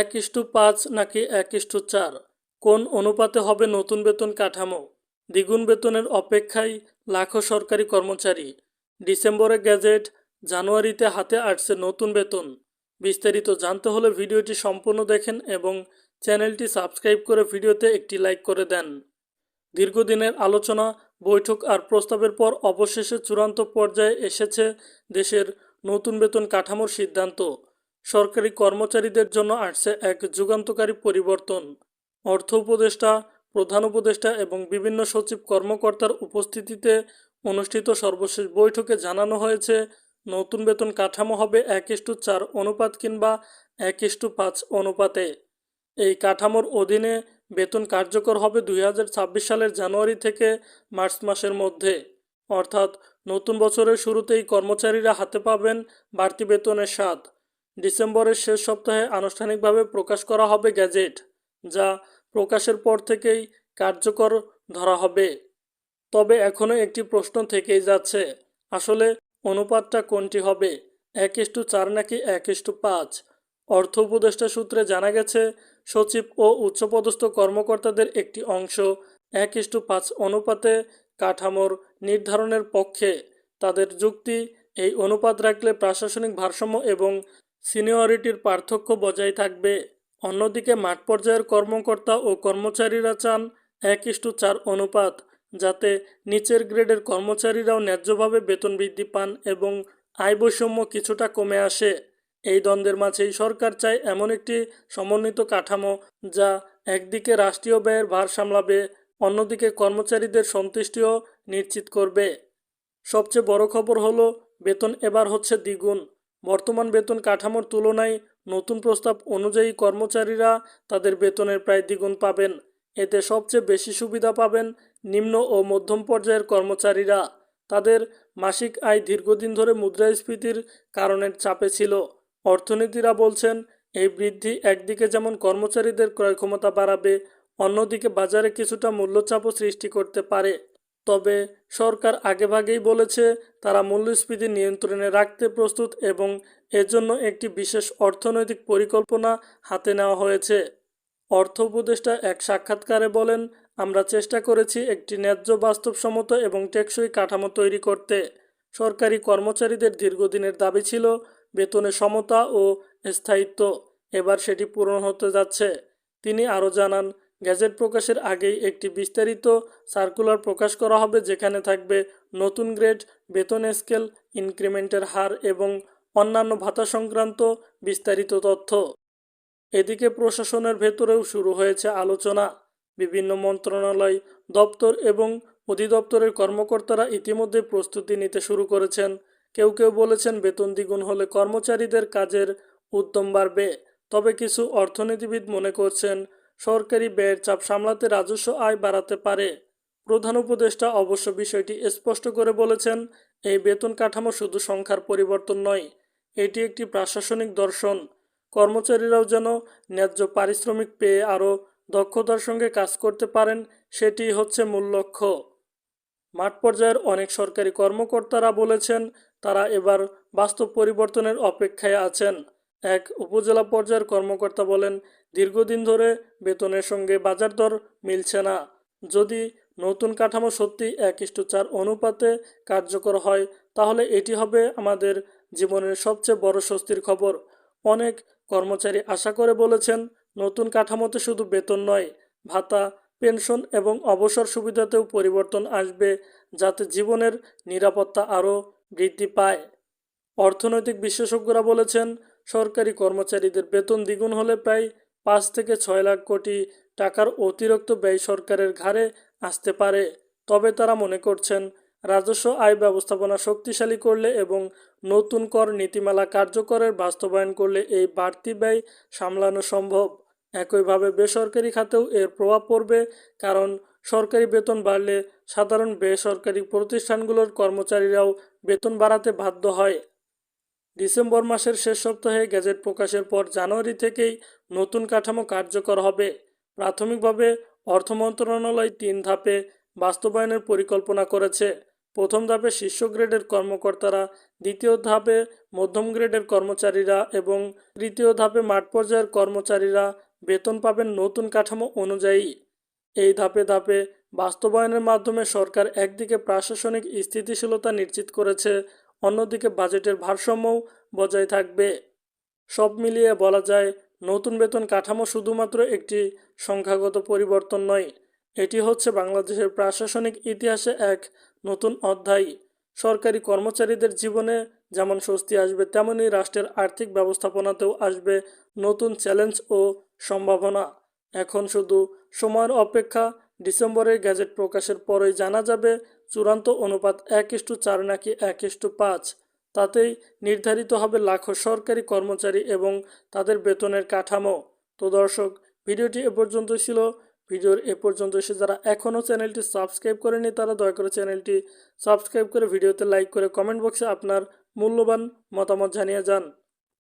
এক ইস্টু পাঁচ নাকি এক ইস্টু চার? কোন অনুপাতে হবে নতুন বেতন কাঠামো? দ্বিগুণ বেতনের অপেক্ষায় লাখো সরকারি কর্মচারী। ডিসেম্বরে গ্যাজেট, জানুয়ারিতে হাতে আসছে নতুন বেতন। বিস্তারিত জানতে হলে ভিডিওটি সম্পূর্ণ দেখেন এবং চ্যানেলটি সাবস্ক্রাইব করে ভিডিওতে একটি লাইক করে দেন। দীর্ঘদিনের আলোচনা, বৈঠক আর প্রস্তাবের পর অবশেষে চূড়ান্ত পর্যায়ে এসেছে দেশের নতুন বেতন কাঠামোর সিদ্ধান্ত। সরকারি কর্মচারীদের জন্য আসছে এক যুগান্তকারী পরিবর্তন। অর্থ উপদেষ্টা, প্রধান উপদেষ্টা এবং বিভিন্ন সচিব কর্মকর্তার উপস্থিতিতে অনুষ্ঠিত সর্বশেষ বৈঠকে জানানো হয়েছে, নতুন বেতন কাঠামো হবে এক ইস্টু চার অনুপাত কিংবা এক ইস্টু পাঁচ অনুপাতে। এই কাঠামোর অধীনে বেতন কার্যকর হবে দুই হাজার ছাব্বিশ সালের জানুয়ারি থেকে মার্চ মাসের মধ্যে। অর্থাৎ নতুন বছরের শুরুতেই কর্মচারীরা হাতে পাবেন বাড়তি বেতনের স্বাদ। ডিসেম্বরের শেষ সপ্তাহে আনুষ্ঠানিকভাবে প্রকাশ করা হবে গ্যাজেট, যা প্রকাশের পর থেকেই কার্যকর ধরা হবে। তবে এখনও একটি প্রশ্ন থেকেই যাচ্ছে, আসলে অনুপাতটা কোনটি হবে? এক ইস্টু চার নাকি এক ইস্টু পাঁচ? অর্থ উপদেষ্টা সূত্রে জানা গেছে, সচিব ও উচ্চপদস্থ কর্মকর্তাদের একটি অংশ এক ইস্টু পাঁচ অনুপাতে কাঠামোর নির্ধারণের পক্ষে। তাদের যুক্তি, এই অনুপাত রাখলে প্রশাসনিক ভারসাম্য এবং সিনিয়রিটির পার্থক্য বজায় থাকবে। অন্যদিকে মাঠ পর্যায়ের কর্মকর্তা ও কর্মচারীরা চান এক ইস্টু চার অনুপাত, যাতে নিচের গ্রেডের কর্মচারীরাও ন্যায্যভাবে বেতন বৃদ্ধি পান এবং আয় বৈষম্য কিছুটা কমে আসে। এই দ্বন্দ্বের মাঝেই সরকার চায় এমন একটি সমন্বিত কাঠামো যা একদিকে রাষ্ট্রীয় ব্যয়ের ভার সামলাবে, অন্যদিকে কর্মচারীদের সন্তুষ্টিও নিশ্চিত করবে। সবচেয়ে বড় খবর হলো, বেতন এবার হচ্ছে দ্বিগুণ। বর্তমান বেতন কাঠামোর তুলনায় নতুন প্রস্তাব অনুযায়ী কর্মচারীরা তাদের বেতনের প্রায় দ্বিগুণ পাবেন। এতে সবচেয়ে বেশি সুবিধা পাবেন নিম্ন ও মধ্যম পর্যায়ের কর্মচারীরা। তাদের মাসিক আয় দীর্ঘদিন ধরে মুদ্রাস্ফীতির কারণের চাপে ছিল। অর্থনীতিরা বলছেন, এই বৃদ্ধি একদিকে যেমন কর্মচারীদের ক্রয় ক্ষমতা বাড়াবে, অন্যদিকে বাজারে কিছুটা মূল্যচাপও সৃষ্টি করতে পারে। তবে সরকার আগেভাগেই বলেছে তারা মূল্যস্ফীতি নিয়ন্ত্রণে রাখতে প্রস্তুত এবং এজন্য একটি বিশেষ অর্থনৈতিক পরিকল্পনা হাতে নেওয়া হয়েছে। অর্থ উপদেষ্টা এক সাক্ষাৎকারে বলেন, আমরা চেষ্টা করেছি একটি ন্যায্য বাস্তবসম্মত এবং টেকসই কাঠামো তৈরি করতে। সরকারি কর্মচারীদের দীর্ঘদিনের দাবি ছিল বেতনে সমতা ও স্থায়িত্ব। এবার সেটি পূরণ হতে যাচ্ছে। তিনি আরও জানান গ্যাজেট প্রকাশের আগেই একটি বিস্তারিত সার্কুলার প্রকাশ করা হবে, যেখানে থাকবে নতুন গ্রেড, বেতন স্কেল, ইনক্রিমেন্টের হার এবং অন্যান্য ভাতা সংক্রান্ত বিস্তারিত তথ্য। এদিকে প্রশাসনের ভেতরেও শুরু হয়েছে আলোচনা। বিভিন্ন মন্ত্রণালয় দপ্তর এবং অধিদপ্তরের কর্মকর্তারা ইতিমধ্যে প্রস্তুতি নিতে শুরু করেছেন। কেউ কেউ বলেছেন বেতন দ্বিগুণ হলে কর্মচারীদের কাজের উদ্যম বাড়বে, তবে কিছু অর্থনীতিবিদ মনে করছেন সরকারি ব্যয়ের চাপ সামলাতে রাজস্ব আয় বাড়াতে পারে। প্রধান উপদেষ্টা অবশ্য বিষয়টি স্পষ্ট করে বলেছেন, এই বেতন কাঠামো শুধু সংখ্যার পরিবর্তন নয়, এটি একটি প্রশাসনিক দর্শন। কর্মচারীরাও যেন ন্যায্য পারিশ্রমিক পেয়ে আরও দক্ষতার সঙ্গে কাজ করতে পারেন সেটি হচ্ছে মূল লক্ষ্য। মাঠ পর্যায়ের অনেক সরকারি কর্মকর্তারা বলেছেন, তারা এবার বাস্তব পরিবর্তনের অপেক্ষায় আছেন। এক উপজেলা পর্যায়ের কর্মকর্তা বলেন, দীর্ঘদিন ধরে বেতনের সঙ্গে বাজার দর মিলছে না। যদি নতুন কাঠামো সত্যি এক ইস্টু চার অনুপাতে কার্যকর হয়, তাহলে এটি হবে আমাদের জীবনের সবচেয়ে বড় স্বস্তির খবর। অনেক কর্মচারী আশা করে বলেছেন, নতুন কাঠামোতে শুধু বেতন নয়, ভাতা, পেনশন এবং অবসর সুবিধাতেও পরিবর্তন আসবে, যাতে জীবনের নিরাপত্তা আরও বৃদ্ধি পায়। অর্থনৈতিক বিশেষজ্ঞরা বলেছেন সরকারি কর্মচারীদের বেতন দ্বিগুণ হলে প্রায় পাঁচ থেকে ছয় লাখ কোটি টাকার অতিরিক্ত ব্যয় সরকারের ঘাড়ে আসতে পারে। তবে তারা মনে করছেন, রাজস্ব, আয় ব্যবস্থাপনা শক্তিশালী করলে এবং নতুন কর নীতিমালা কার্যকরের বাস্তবায়ন করলে এই বাড়তি ব্যয় সামলানো সম্ভব। একইভাবে বেসরকারি খাতেও এর প্রভাব পড়বে, কারণ সরকারি বেতন বাড়লে সাধারণ বেসরকারি প্রতিষ্ঠানগুলোর কর্মচারীরাও বেতন বাড়াতে বাধ্য হয়। ডিসেম্বর মাসের শেষ সপ্তাহে গ্যাজেট প্রকাশের পর জানুয়ারি থেকেই নতুন কাঠামো কার্যকর হবে। প্রাথমিকভাবে অর্থ মন্ত্রণালয় তিন ধাপে বাস্তবায়নের পরিকল্পনা করেছে। প্রথম ধাপে শীর্ষ গ্রেডের কর্মকর্তারা, দ্বিতীয় ধাপে মধ্যম গ্রেডের কর্মচারীরা এবং তৃতীয় ধাপে মাঠ পর্যায়ের কর্মচারীরা বেতন পাবেন নতুন কাঠামো অনুযায়ী। এই ধাপে ধাপে বাস্তবায়নের মাধ্যমে সরকার একদিকে প্রশাসনিক স্থিতিশীলতা নিশ্চিত করেছে অন্যদিকে বাজেটের ভারসাম্যও বজায় থাকবে। সব মিলিয়ে বলা যায়, নতুন বেতন কাঠামো শুধুমাত্র একটি সংখ্যাগত পরিবর্তন নয়, এটি হচ্ছে বাংলাদেশের প্রশাসনিক ইতিহাসে এক নতুন অধ্যায়। সরকারি কর্মচারীদের জীবনে যেমন স্বস্তি আসবে তেমনই রাষ্ট্রের আর্থিক ব্যবস্থাপনাতেও আসবে নতুন চ্যালেঞ্জ ও সম্ভাবনা। এখন শুধু সময়ের অপেক্ষা ডিসেম্বরের গ্যাজেট প্রকাশের পরেই জানা যাবে চূড়ান্ত অনুপাত এক ইস্টু চার নাকি এক ইস্টু পাঁচ। তাতেই নির্ধারিত হবে লাখো সরকারি কর্মচারী এবং তাদের বেতনের কাঠামো। তো দর্শক, ভিডিওটি এ পর্যন্ত ছিল। ভিডিওর এ পর্যন্ত এসে যারা এখনও চ্যানেলটি সাবস্ক্রাইব করেনি তারা দয়া করে চ্যানেলটি সাবস্ক্রাইব করে ভিডিওতে লাইক করে কমেন্ট বক্সে আপনার মূল্যবান মতামত জানিয়ে যান।